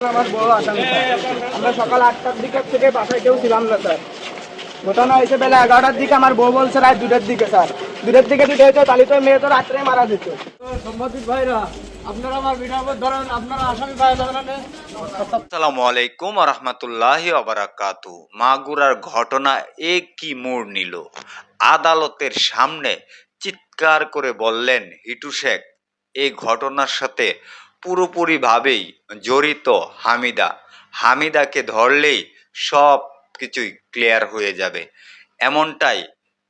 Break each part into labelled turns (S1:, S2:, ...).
S1: আমার বড় আসামি আমরা সকাল আটটার দিকে থেকে বাসায় কেউ ছিলাম না স্যার। ঘটনা হয়েছে বেলা এগারোটার দিকে আমার বউ বলছে রাত দুটার দিকে স্যার। দুটার দিকে দুটো হয়েছে তাহলে তো মেয়ে তো রাত্রে মারা যেত। সম্বাদিক ভাইরা আপনারা আমার ভিডিও ধরেন আপনারা আসামি পাওয়া যাবে না
S2: আসসালামু আলাইকুম রহমতুল্লাহ আবরাকাতু মাগুরার ঘটনা এ কি মোড় নিল? আদালতের সামনে চিৎকার করে বললেন হিটু শেখ এই ঘটনার সাথে পুরোপুরিভাবেই জড়িত হামিদা। হামিদাকে ধরলেই সব কিছুই ক্লিয়ার হয়ে যাবে। এমনটাই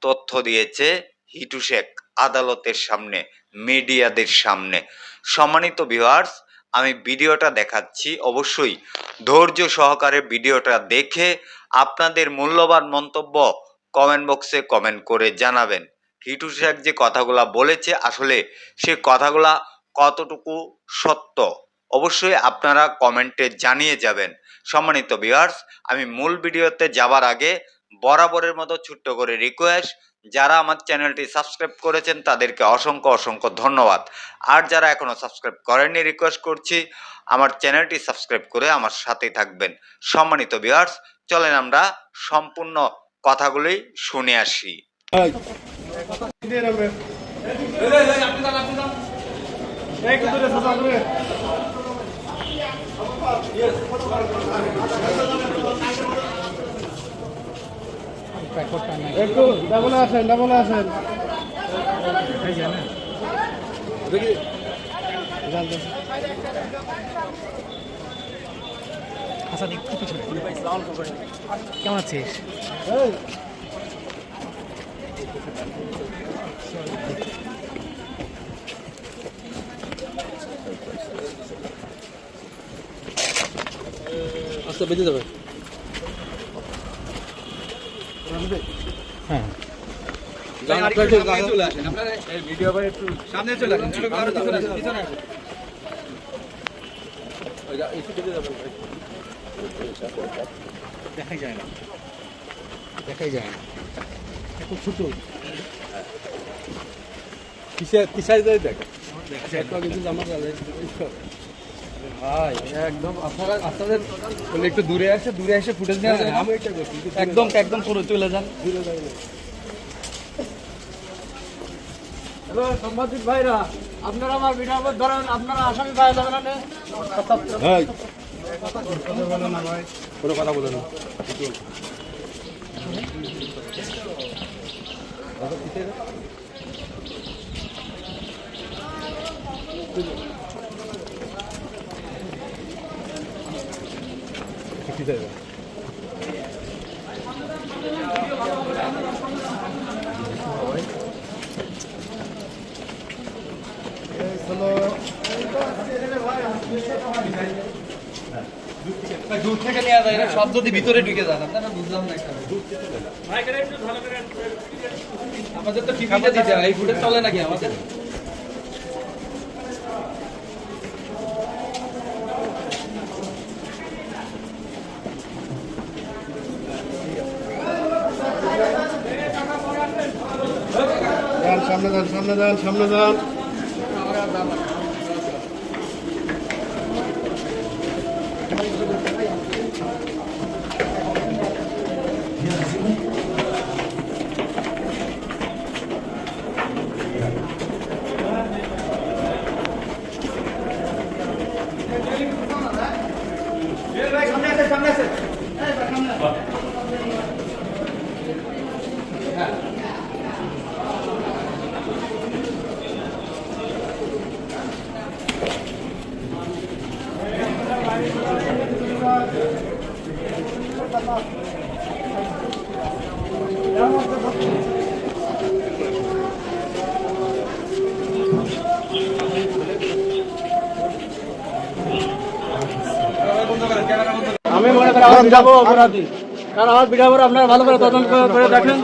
S2: তথ্য দিয়েছে হিটু শেখ আদালতের সামনে, মিডিয়াদের সামনে। সম্মানিত ভিউয়ার্স আমি ভিডিওটা দেখাচ্ছি। অবশ্যই ধৈর্য সহকারে ভিডিওটা দেখে আপনাদের মূল্যবান মন্তব্য কমেন্ট বক্সে কমেন্ট করে জানাবেন। হিটু শেখ যে কথাগুলা বলেছে, আসলে সে কথাগুলা কতটুকু সত্য? অবশ্যই আপনারা কমেন্টে জানিয়ে যাবেন। সম্মানিত ভিউয়ার্স আমি মূল ভিডিওতে যাবার আগে বরাবরের মতো ছোট্ট করে রিকোয়েস্ট যারা আমার চ্যানেলটি সাবস্ক্রাইব করেছেন তাদেরকে অসংখ্য অসংখ্য ধন্যবাদ। আর যারা এখনও সাবস্ক্রাইব করেননি রিকোয়েস্ট করছি আমার চ্যানেলটি সাবস্ক্রাইব করে আমার সাথে থাকবেন। সম্মানিত ভিউয়ার্স চলেন আমরা সম্পূর্ণ কথাগুলোই শুনে আসি।
S1: একটু ডাবলে আসেন ডাবলে আসেন
S3: হাসান একটু পিছনে কেমন আছিস?
S4: আস্তে বেঁচে যাবে।
S3: হ্যাঁ।
S4: সামনে চলে আসেন।
S3: দেখাই যায় না। দেখাই যায় না। এত ছোট।
S4: কিসে কিসাই যায় দেখ আমার ভাই একদম আপনারা আপনাদের একটু দূরে আসে দূরে এসে ফুটেজ নিয়ে আমি
S3: একদম একদম পুরো চলে যান।
S4: দূরে যাবেন
S1: হ্যালো সম্বাদিক ভাইরা আপনারা আমার ভিডিও ধরেন আপনারা আসামি পাওয়া যাবে না
S4: কোনো কথা বলে না। ঠিক
S3: দূর থেকে নেওয়া যায় না সব যদি ভিতরে ঢুকে যান আপনারা বুঝলাম না আমাদের তো টিভিতে দিতে হয় এই ফুটে চলে নাকি আমাদের
S4: সামনে যান সামনে যান সামনে যান।
S1: আমি মনে করি আমার যাব অপরাধী। কারণ আমার ভিডিও আপনারা ভালো করে তদন্ত করে দেখেন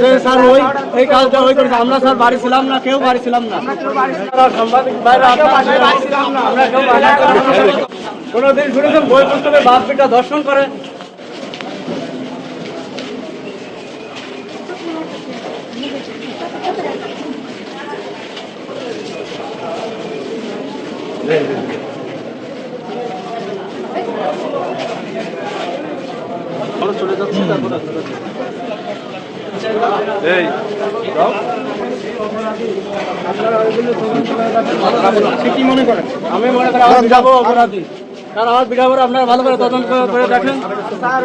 S1: যে স্যার ওই এই কাজটা ওই করেছে। আমরা স্যার বাড়ি ছিলাম না কেউ বাড়ি ছিলাম না। সাংবাদিক বাইরে আমরা কেউ বাড়ি ছিলাম না। কোনোদিন শুনেছেন বই পুস্তকে বাপ দর্শন করে? কি মনে করেন? আমি মনে করি আমার যাব অপরাধী। কারণ আমার বিড়াবার আপনারা ভালো করে তদন্ত করে- দেখেন।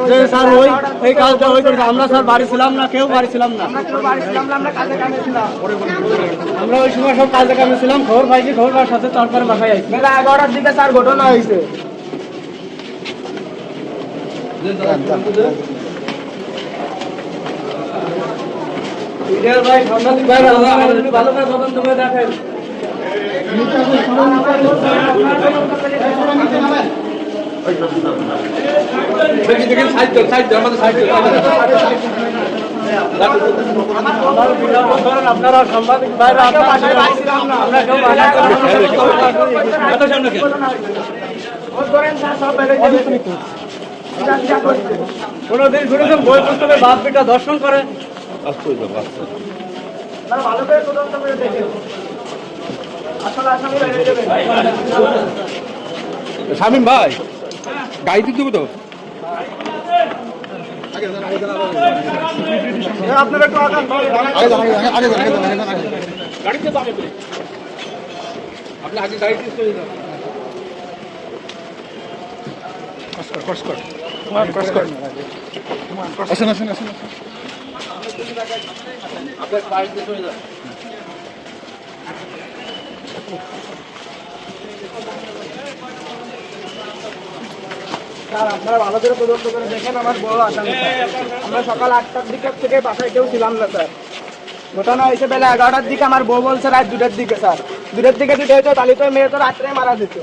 S1: যে স্যার ওই এই কাজটা ওই করেছে। আমরা স্যার বাড়ি ছিলাম না কেউ বাড়ি ছিলাম না। আমরা ওই সময় সব কাজে কামে ছিলাম। খবর পাইছি খবর পাওয়ার সাথে তারপরে বাসায় আইছি।
S5: বেলা এগারোটার দিকে স্যার ঘটনা হয়েছে
S1: মিডিয়ার ভাই সাংবাদিক ভাই ভালো করে তদন্ত করে দেখেন
S4: দেখি দেখি সাইড দেন সাইড দেন আমাদের সাইড দেন
S1: আমার বিড়াল ধরেন আপনারা সাংবাদিক কোনোদিন শুনেছেন বই পুস্তকে বাপ পিটা দর্শন করে?
S5: ভালো করে তদন্ত করে দেখে আসলে আসামি বেরিয়ে যাবে
S4: শামিম ভাই গাড়ি দিতে হবে তো?
S3: আসেন আসেন আসেন আসেন।
S4: আপনার গাড়িতে চলে যান।
S5: স্যার আপনারা ভালো করে তদন্ত করে দেখেন আমার বড় আসামি আমরা সকাল আটটার দিকে থেকে বাসায় কেউ ছিলাম না স্যার। ঘটনা হয়েছে বেলা এগারোটার দিকে আমার বউ বলছে রাত দুটার দিকে স্যার। দুটার দিকে যদি হইতো তাহলে তো মেয়ে তো রাত্রে মারা যেত।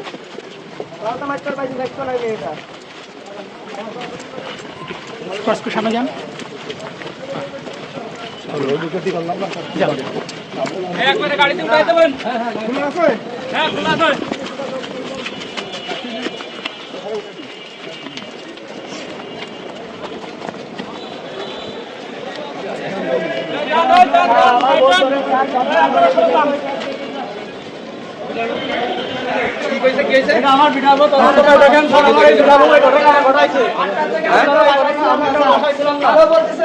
S5: তাহলে তো মাস্টার পাইছি দেখতো না মেয়েটা।
S4: একবারে গাড়িতে উঠাই দেবেন
S5: আমার বউ ধরে স্যার,
S4: কি
S1: এটা আমার বিড়াবো তদন্ত করে দেখেন এই বিড়াবো এই ঘটনা ঘটাইছে? আপনারা বাসায় ছিলাম না
S5: আরও বলতেছে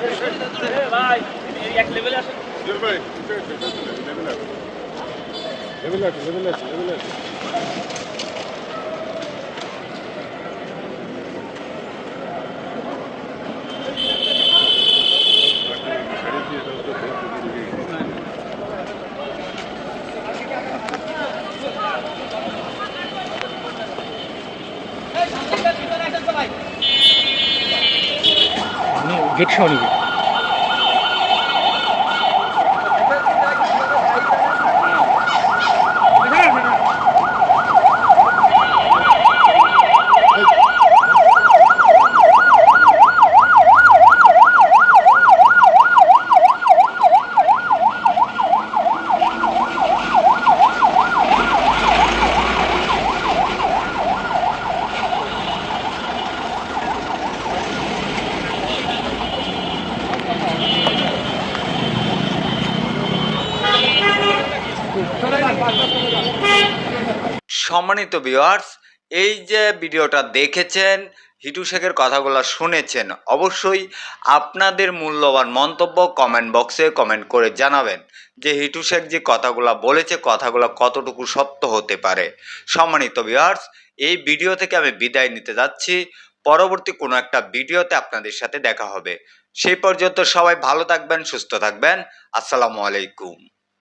S5: ঘটনা হয়েছে কিন্তু বেলা এগারোটার দিকে ঘটনাটা হয়েছে আমার বউ ধরে সব বেলা যাবে না
S4: খুলে দাও খুলে দাও
S1: এই দাদা শ্রী কান্না ধরে দাদা শ্রী কান্না ধরে আসলে ইনসাফের কাছে
S3: গেট সহ নিবে
S2: সম্মানিত ভিউয়ার্স এই যে ভিডিওটা দেখেছেন, হিটু শেখের কথাগুলো শুনেছেন, অবশ্যই আপনাদের মূল্যবান মন্তব্য কমেন্ট বক্সে কমেন্ট করে জানাবেন যে হিটু শেখ যে কথাগুলো বলেছে, কথাগুলো কতটুকু সত্য হতে পারে। সম্মানিত ভিউয়ার্স এই ভিডিও থেকে আমি বিদায় নিতে যাচ্ছি। পরবর্তী কোনো একটা ভিডিওতে আপনাদের সাথে দেখা হবে। সেই পর্যন্ত সবাই ভালো থাকবেন, সুস্থ থাকবেন। আসসালামু আলাইকুম।